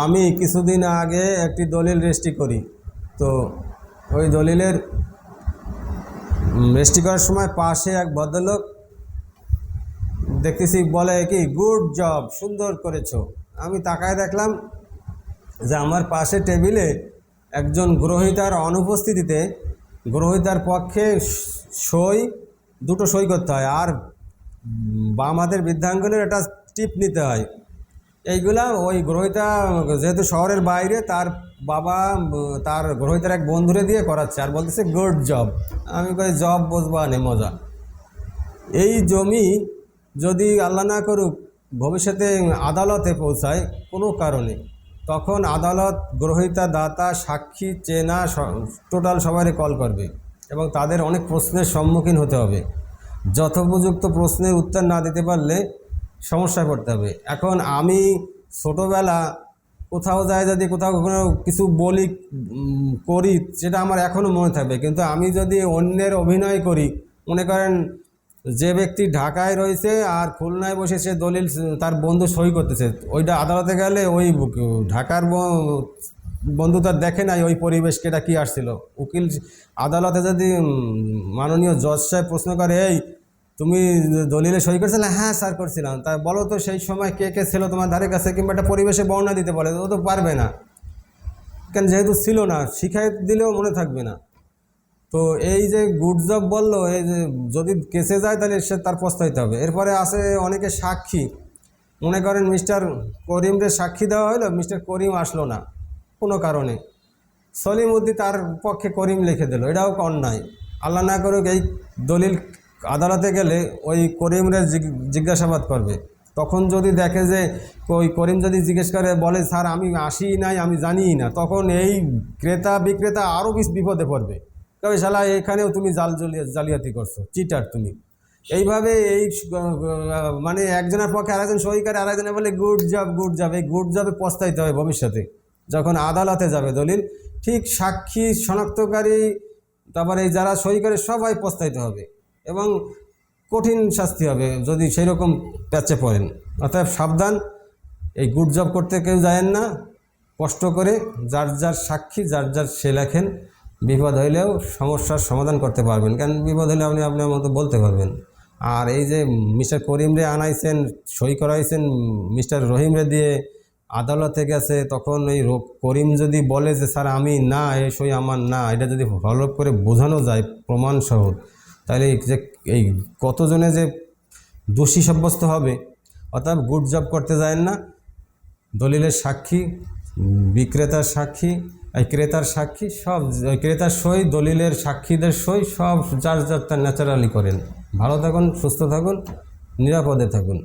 আমি কিছুদিন আগে একটি দলিল রেজিস্ট্রি করি। তো ওই দলিলের রেজিস্ট্রি করার সময় পাশে এক ভদ্রলোক দেখতেছি বলে কি, গুড জব, সুন্দর করেছ। আমি তাকায় দেখলাম যে আমার পাশে টেবিলে একজন গ্রহিতার অনুপস্থিতিতে গ্রহিতার পক্ষে সই, দুটো সই করতে হয়। আর বাম হাতের বৃদ্ধাঙ্গুলের একটা টিপ নিতে হয়। এইগুলা ওই গ্রহিতা, যেহেতু শহরের বাইরে, তার বাবা, তার গ্রহিতার এক বন্ধুরে দিয়ে করাচ্ছে আর বলতেছে গুড জব আমি কই জব বসবা নে, মজা। এই জমি যদি আল্লাহ না করুক, ভবিষ্যতে আদালতে পৌঁছায় কোনো কারণে, তখন আদালত গ্রহিতা, দাতা, সাক্ষী, চেনা টোটাল সবারই কল করবে এবং তাদের অনেক প্রশ্নের সম্মুখীন হতে হবে। যথোপযুক্ত প্রশ্নের উত্তর না দিতে পারলে সমস্যায় পড়তে হবে। এখন আমি ছোটোবেলা কোথাও যায় যদি কোথাও কোনো কিছু বলি করি, সেটা আমার এখনও মনে থাকবে। কিন্তু আমি যদি অন্যের অভিনয় করি, মনে করেন যে ব্যক্তি ঢাকায় রয়েছে আর খুলনায় বসে সে দলিল, তার বন্ধু সই করতেছে, ওইটা আদালতে গেলে ওই ঢাকার বন্ধু তার দেখে নাই ওই পরিবেশকে এটা কী আসছিল। উকিল আদালতে যদি মাননীয় জজ সাহেব প্রশ্ন করে, এই তুমি দলিলে সই করছিলে? হ্যাঁ স্যার, করছিলাম। তা বলো তো, সেই সময় কে কে ছিল তোমার ধারে কাছে? কিংবা একটা পরিবেশে বর্ণনা দিতে বলে, ও তো পারবে না। কেন যেহেতু ছিল না, শিখাই দিলেও মনে থাকবে না। তো এই যে গুড জব বলল, এই যে যদি কেসে যায় তাহলে সে তার পস্তাইতে হবে। এরপরে আসে অনেকে সাক্ষী। মনে করেন মিস্টার করিমরে সাক্ষী দেওয়া হলো মিস্টার করিম আসলো না, কোনো কারণে। সলিম উদ্দি তার পক্ষে করিম লিখে দিল, এটাও অন্যায়। আল্লাহ না করুক এই দলিল আদালতে গেলে ওই করিমরে জিজ্ঞাসাবাদ করবে। তখন যদি দেখে যে ওই করিম যদি জিজ্ঞেস করে, বলে, স্যার, আমি আসি নাই, আমি জানিই না। তখন এই ক্রেতা বিক্রেতা আরও বেশ বিপদে পড়বে। তবে শালা, এখানেও তুমি জাল জলিয়া জালিয়াতি করছ, চিটার তুমি। এইভাবে এই মানে একজনের পক্ষে আরেকজন সই করে, আরেকজনে বলে, গুড জব গুড জব। এই গুড জবে পস্তাইতে হবে ভবিষ্যতে, যখন আদালতে যাবে দলিল। ঠিক সাক্ষী, শনাক্তকারী, তারপরে এই যারা সই করে, সবাই পস্তাইতে হবে। এবং কঠিন শাস্তি হবে যদি সেই রকম প্যাচে পড়েন। অর্থাৎ সাবধান, এই গুড জব করতে কেউ যায়েন না। কষ্ট করে যার যার সাক্ষী, যার যার সে লেখেন, বিপদ হইলেও সমস্যার সমাধান করতে পারবেন। কারণ বিপদ হলে আপনি আপনার মতো বলতে পারবেন। আর এই যে মিস্টার করিমরে আনাইছেন, সই করাইছেন, মিস্টার রহিমরে দিয়ে আদালতে গেছে, তখন রো- করিম যদি বলে যে, স্যার, আমি না, এই সই আমার না। এটা যদি হলফ করে বোঝানো যায় প্রমাণ সহ তাহলে যে, এই কতজনে যে দোষী সাব্যস্ত হবে, অর্থাৎ গুড জব করতে যায় না, দলিলের সাক্ষী, বিক্রেতার সাক্ষী, এই ক্রেতার সাক্ষী, সব ক্রেতার সই, দলিলের সাক্ষীদের সই, সব যার যার তার ন্যাচারালি করেন। ভালো থাকুন, সুস্থ থাকুন, নিরাপদে থাকুন।